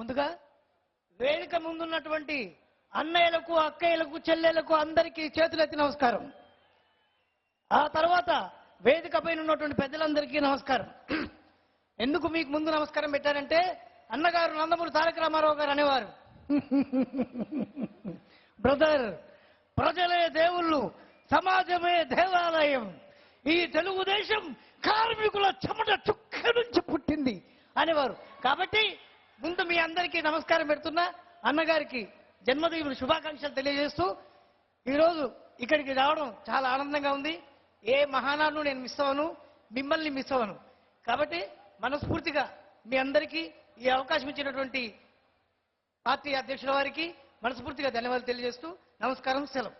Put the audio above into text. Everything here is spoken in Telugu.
ముందుగా వేదిక ముందున్నటువంటి అన్నయ్యలకు అక్కయ్యలకు చెల్లెలకు అందరికీ చేతులెత్తి నమస్కారం. ఆ తర్వాత వేదిక పైన ఉన్నటువంటి పెద్దలందరికీ నమస్కారం. ఎందుకు మీకు ముందు నమస్కారం పెట్టారంటే అన్నగారు నందమూరి తారక రామారావు గారు అనేవారు. బ్రదర్ ప్రజలే దేవుళ్ళు సమాజమే దేవాలయం. ఈ తెలుగుదేశం కార్మికుల చెమట చుక్క నుంచి పుట్టింది అనేవారు. కాబట్టి మీ అందరికీ నమస్కారం పెడుతున్నా. అన్నగారికి జన్మదిన శుభాకాంక్షలు తెలియజేస్తూ ఈరోజు ఇక్కడికి రావడం చాలా ఆనందంగా ఉంది. ఏ మహానాడు నేను మిస్ అవ్వను మిమ్మల్ని మిస్ అవ్వను. కాబట్టి మనస్ఫూర్తిగా మీ అందరికీ ఈ అవకాశం ఇచ్చినటువంటి పార్టీ అధ్యక్షుల వారికి మనస్ఫూర్తిగా ధన్యవాదాలు తెలియజేస్తూ నమస్కారం సెలవు.